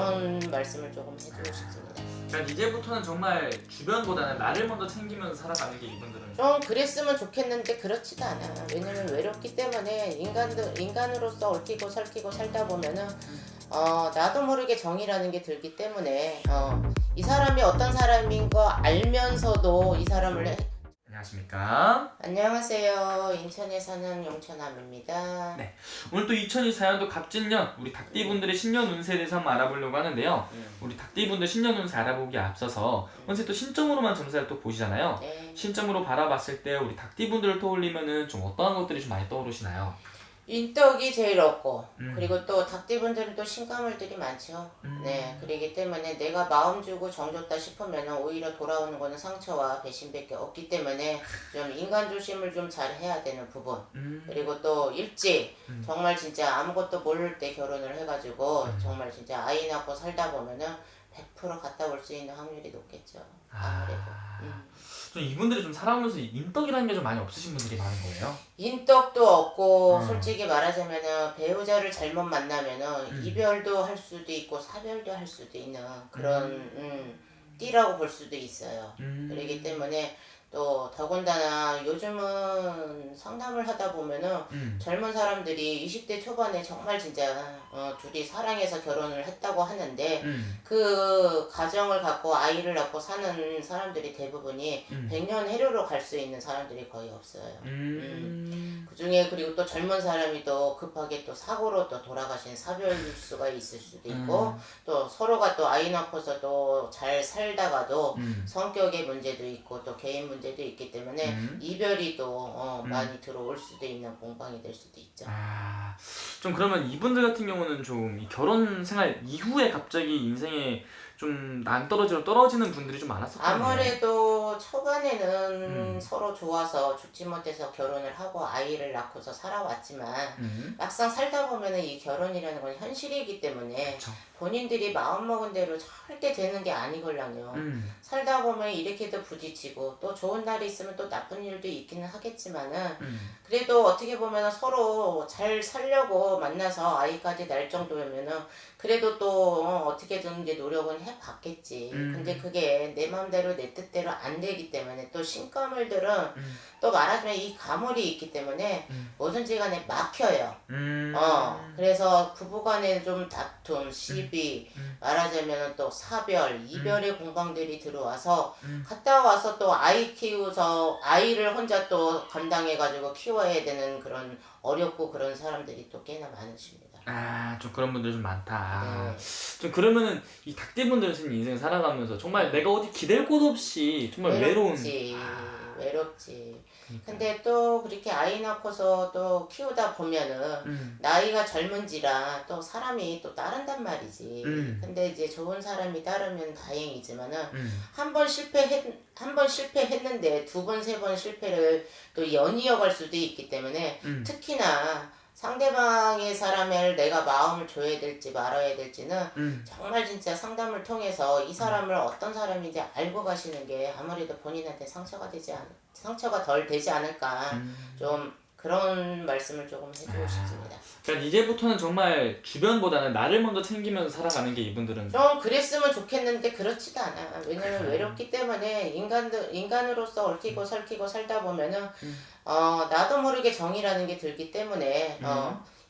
그런 말씀을 조금 해주고 싶습니다. 그러니까 이제부터는 정말 주변보다는 나를 먼저 챙기면서 살아가는 게 이분들은 좀 그랬으면 좋겠는데 그렇지도 않아. 왜냐면 외롭기 때문에 인간들 인간으로서 얽히고 설키고 살다 보면은 어 나도 모르게 정이라는 게 들기 때문에 어 이 사람이 어떤 사람인 거 알면서도 이 사람을 해- 안녕하십니까 안녕하세요. 인천에 사는 용천함입니다. 네. 오늘 또 2024년도 갑진년 우리 닭띠분들의 신년 운세에 대해서 한번 알아보려고 하는데요 음. 우리 닭띠분들 신년 운세 알아보기에 앞서서 운세 또 신점으로만 점수를 또 보시잖아요 네. 신점으로 바라봤을 때 우리 닭띠분들을 떠올리면은 좀 어떠한 것들이 좀 많이 떠오르시나요? 인덕이 제일 없고 음. 그리고 또 닭띠분들은 또 신가물들이 많죠. 음. 네, 그러기 때문에 내가 마음 주고 정 줬다 싶으면 오히려 돌아오는 거는 상처와 배신밖에 없기 때문에 좀 인간 조심을 좀 잘 해야 되는 부분. 음. 그리고 또 일찍 음. 정말 진짜 아무것도 모를 때 결혼을 해가지고 정말 진짜 아이 낳고 살다 보면은 100% 갔다 올 수 있는 확률이 높겠죠. 아무래도. 아. 음. 좀 이분들이 좀 살아오면서 인덕이라는 게 좀 많이 없으신 분들이 많은 거예요. 인덕도 없고 음. 솔직히 말하자면은 배우자를 잘못 만나면은 음. 이별도 할 수도 있고 사별도 할 수도 있는 그런 음, 띠라고 볼 수도 있어요. 음. 그렇기 때문에 또 더군다나 요즘은 상담을 하다 보면은 음. 젊은 사람들이 20대 초반에 정말 진짜 어, 둘이 사랑해서 결혼을 했다고 하는데 음. 그 가정을 갖고 아이를 낳고 사는 사람들이 대부분이 음. 100년 해로로 갈 수 있는 사람들이 거의 없어요. 음. 그 중에 그리고 또 젊은 사람이 또 급하게 또 사고로 또 돌아가신 사별수가 있을 수도 있고 음. 또 서로가 또 아이 낳고서 또 잘 살다가도 음. 성격의 문제도 있고 또 개인 문제도 있기 때문에 음. 이별이 또 어, 음. 많이 들어올 수도 있는 공방이 될 수도 있죠. 아, 좀 그러면 이분들 같은 경우는 좀이 결혼 생활 이후에 갑자기 인생에 좀 난떨어지로 떨어지는 분들이 좀 많았었거든요. 아무래도 초반에는 음. 서로 좋아서 죽지 못해서 결혼을 하고 아이를 낳고서 살아왔지만 음. 막상 살다 보면은 이 결혼이라는 건 현실이기 때문에 그쵸. 본인들이 마음먹은 대로 절대 되는 게 아니걸랑요. 음. 살다 보면 이렇게도 부딪히고 또 좋은 날이 있으면 또 나쁜 일도 있기는 하겠지만은 음. 그래도 어떻게 보면 서로 잘 살려고 만나서 아이까지 날 정도면은 그래도 또 어, 어떻게든 이제 노력은 해봤겠지. 음. 근데 그게 내 마음대로 내 뜻대로 안 되기 때문에 또 신가물들은 음. 또 말하자면 이 가물이 있기 때문에 음. 뭐든지 간에 막혀요. 음. 어, 그래서 부부간에 좀 다툼, 시비, 음. 말하자면 또 사별, 이별의 공방들이 들어와서 음. 갔다 와서 또 아이 키우서 아이를 혼자 또 감당해가지고 키워야 되는 그런 어렵고 그런 사람들이 또 꽤나 많으십니다. 아, 좀 그런 분들 좀 많다. 네. 좀 그러면은 이 닭띠분들 은 인생 살아가면서 정말 내가 어디 기댈 곳 없이 정말 외로운 외롭지, 아, 외롭지. 그러니까. 근데 또 그렇게 아이 낳고서 또 키우다 보면은 음. 나이가 젊은지라 또 사람이 또 따른단 말이지. 음. 근데 이제 좋은 사람이 따르면 다행이지만은 음. 한번 실패했 한 번 실패했는데 두 번 세 번 실패를 또 연이어 갈 수도 있기 때문에 음. 특히나 상대방의 사람을 내가 마음을 줘야 될지 말아야 될지는 음. 정말 진짜 상담을 통해서 이 사람을 어떤 사람인지 알고 가시는 게 아무래도 본인한테 상처가 되지 않 상처가 덜 되지 않을까 음. 좀 그런 말씀을 조금 해주고 아. 싶습니다. 그러니까 이제부터는 정말 주변보다는 나를 먼저 챙기면서 살아가는 게 이분들은 좀 그랬으면 좋겠는데 그렇지도 않아. 왜냐면 그래. 외롭기 때문에 인간들 인간으로서 얽히고 설키고 살다 보면은 음. 어 나도 모르게 정이라는 게 들기 때문에 음.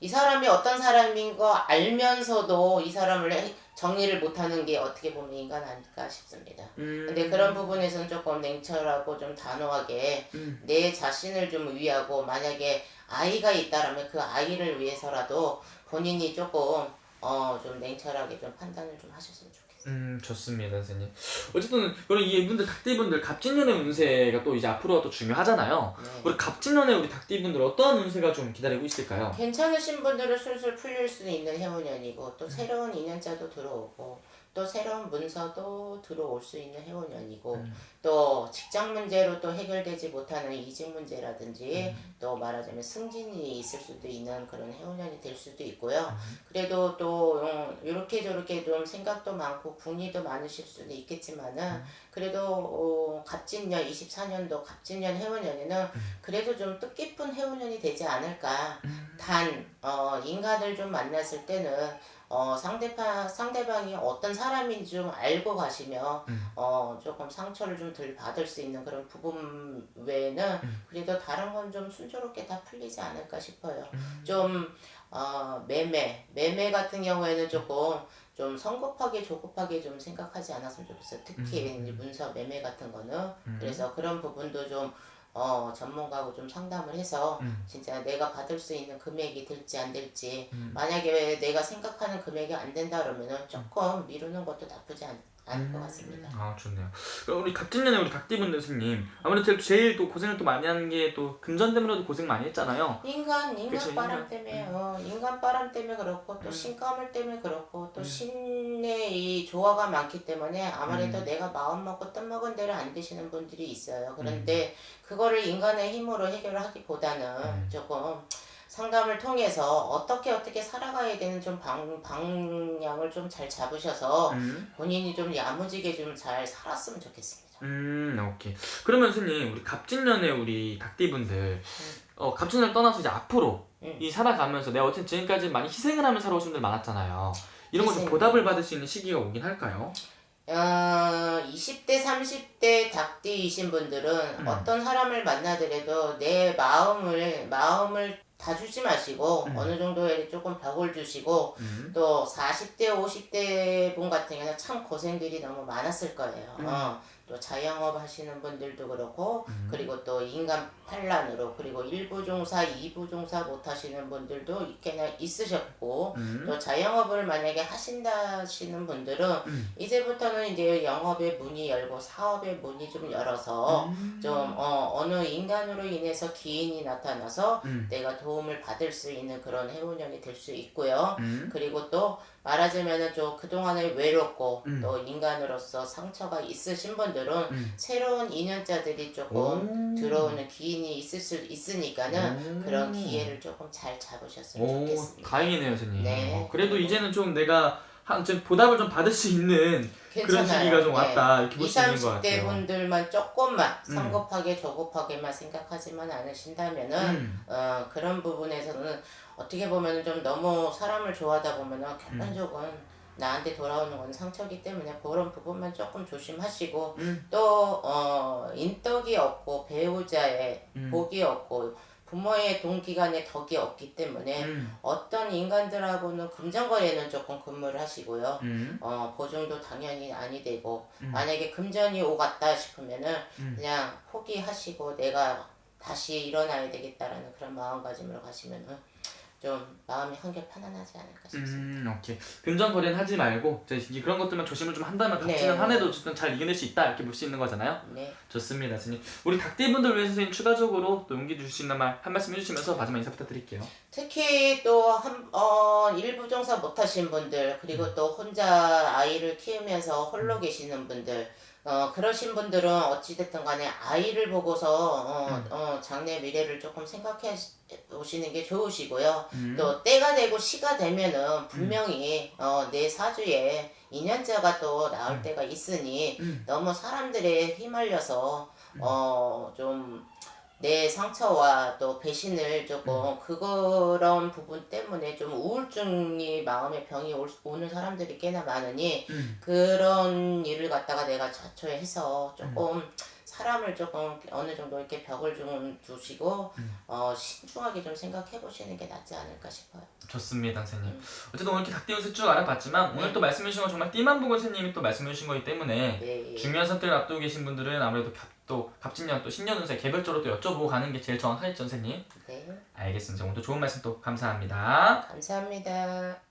어이 사람이 어떤 사람인 거 알면서도 이 사람을 해- 정리를 못하는 게 어떻게 보면 인간 아닐까 싶습니다. 음. 근데 그런 부분에서는 조금 냉철하고 좀 단호하게 음. 내 자신을 좀 위하고 만약에 아이가 있다라면 그 아이를 위해서라도 본인이 조금 어 좀 냉철하게 좀 판단을 좀 하셨으면 좋겠어요. 음 좋습니다 선생님 어쨌든 그럼 이분들 닭띠분들 갑진년의 운세가 또 이제 앞으로가 또 중요하잖아요 네. 우리 갑진년의 우리 닭띠분들 어떠한 운세가 좀 기다리고 있을까요? 괜찮으신 분들은 술술 풀릴 수 있는 해운년이고 또 새로운 인연자도 들어오고 또 새로운 문서도 들어올 수 있는 해운년이고 음. 또 직장 문제로 또 해결되지 못하는 이직 문제라든지 음. 또 말하자면 승진이 있을 수도 있는 그런 해운년이 될 수도 있고요. 음. 그래도 또 어, 이렇게 저렇게 좀 생각도 많고 궁리도 많으실 수도 있겠지만은 음. 그래도 어, 갑진년 24년도 갑진년 해운년에는 음. 그래도 좀 뜻깊은 해운년이 되지 않을까. 음. 단 어, 인간을 좀 만났을 때는 어, 상대파, 상대방이 어떤 사람인지 좀 알고 가시면 음. 어, 조금 상처를 좀 덜 받을 수 있는 그런 부분 외에는 음. 그래도 다른 건 좀 순조롭게 다 풀리지 않을까 싶어요. 음. 좀 어, 매매, 매매 같은 경우에는 조금 좀 성급하게 조급하게 좀 생각하지 않았으면 좋겠어요. 특히 이제 문서 매매 같은 거는 음. 그래서 그런 부분도 좀 어, 전문가하고 좀 상담을 해서 음. 진짜 내가 받을 수 있는 금액이 될지 안 될지 음. 만약에 내가 생각하는 금액이 안 된다 그러면은 조금 미루는 것도 나쁘지 않, 않을 것 같습니다. 아 좋네요. 그럼 우리 각진년의 우리 각디분들 선생님 아무래도 제일, 또 고생을 또 많이 하는 게 또 금전 때문에도 고생 많이 했잖아요. 인간 인간 그쵸, 바람 인간. 때문에 어, 인간 바람 때문에 그렇고 또 음. 신가물 때문에 그렇고 또 음. 신의 이 조화가 많기 때문에 아무래도 음. 내가 마음 먹고 뜻 먹은 대로 안 되시는 분들이 있어요. 음. 그런데 그거를 인간의 힘으로 해결하기보다는 음. 조금 상담을 통해서 어떻게 어떻게 살아가야 되는 좀 방, 방향을 좀 잘 잡으셔서 음. 본인이 좀 야무지게 좀 잘 살았으면 좋겠습니다. 음, 오케이. 그러면 선생님, 우리 갑진년의 우리 닭띠분들, 어, 갑진년 떠나서 이제 앞으로 음. 이 살아가면서 내가 어쨌든 지금까지 많이 희생을 하면서 살아오신 분들 많았잖아요. 이런 거좀 희생. 보답을 받을 수 있는 시기가 오긴 할까요? 어, 20대, 30대 닭띠이신 분들은 음. 어떤 사람을 만나더라도 내 마음을, 마음을 다 주지 마시고 음. 어느 정도의 조금 벽을 주시고 음. 또 40대, 50대 분 같은 경우는 참 고생들이 너무 많았을 거예요. 음. 어, 또 자영업 하시는 분들도 그렇고 음. 그리고 또 인간 반란으로 그리고 일부 종사, 이부 종사 못 하시는 분들도 있게나 있으셨고 음. 또 자영업을 만약에 하신다 하시는 분들은 음. 이제부터는 이제 영업의 문이 열고 사업의 문이 좀 열어서 음. 좀 어, 어느 인간으로 인해서 기인이 나타나서 음. 내가 도움을 받을 수 있는 그런 해운형이 될 수 있고요. 음. 그리고 또 말하자면은 좀 그동안에 외롭고 음. 또 인간으로서 상처가 있으신 분들 은 음. 새로운 인연자들이 조금 오. 들어오는 기인이 있을 수 있으니까는 오. 그런 기회를 조금 잘 잡으셨으면 오, 좋겠습니다. 다행이네요, 선생님. 네. 어, 그래도 이제는 좀 내가 한, 좀 보답을 좀 받을 수 있는 그런. 시기가 좀 네. 왔다. 이렇게 볼 20, 수 있는 것 30대 같아요. 분들만 조금만 음. 성급하게 조급하게만 생각하지만 않으신다면은 음. 어, 그런 부분에서는 어떻게 보면 좀 너무 사람을 좋아하다 보면은 객관적은 나한테 돌아오는 건 상처기 때문에 그런 부분만 조금 조심하시고 음. 또 어, 인덕이 없고 배우자의 음. 복이 없고 부모의 동기간의 덕이 없기 때문에 음. 어떤 인간들하고는 금전거래는 조금 근무를 하시고요. 음. 어, 보증도 당연히 아니 되고 음. 만약에 금전이 오갔다 싶으면은 음. 그냥 포기하시고 내가 다시 일어나야 되겠다라는 그런 마음가짐으로 가시면은 좀 마음이 한결 편안하지 않을까 싶습니다. 음, 오케이. 금전 거래는 하지 말고 이제 이- 그런 것들만 조심을 좀 한다면 네. 각지는 한 해도 어쨌든 잘 이겨낼 수 있다 이렇게 볼 수 있는 거잖아요. 네. 좋습니다, 선생님. 우리 닭띠분들 위해서 선생님 추가적으로 또 용기 주실 수 있는 말 한 말씀 해주시면서 마지막 인사 부탁드릴게요. 특히 또 한, 어, 일부 종사 못하신 분들 그리고 음. 또 혼자 아이를 키우면서 홀로 계시는 분들 어, 그러신 분들은 어찌됐든 간에 아이를 보고서 어, 음. 어, 장래 미래를 조금 생각해 보시는 게 좋으시고요. 음. 또 때가 되고 시가 되면은 분명히 어, 내 사주에 인연자가 또 나올 때가 있으니 음. 너무 사람들에 휘말려서 어, 좀 내 상처와 또 배신을 조금 그런 부분 때문에 좀 우울증이 마음의 병이 올, 오는 사람들이 꽤나 많으니 음. 그런 일을 갖다가 내가 자초해서 조금 사람을 조금 어느 정도 이렇게 벽을 좀 두시고 어, 신중하게 좀 생각해 보시는 게 낫지 않을까 싶어요. 좋습니다, 선생님. 음. 어쨌든 오늘 이렇게 닭띠 요새 쭉 알아봤지만 오늘 또 말씀해 주신 건 정말 띠만 보고 선생님이 또 말씀해 주신 거기 때문에 네. 중요한 선택을 앞두고 계신 분들은 아무래도 갑, 또 갑진년 또 신년 운세 개별적으로 또 여쭤보고 가는 게 제일 정확하겠죠, 선생님? 네. 알겠습니다. 오늘도 좋은 말씀 또 감사합니다. 감사합니다.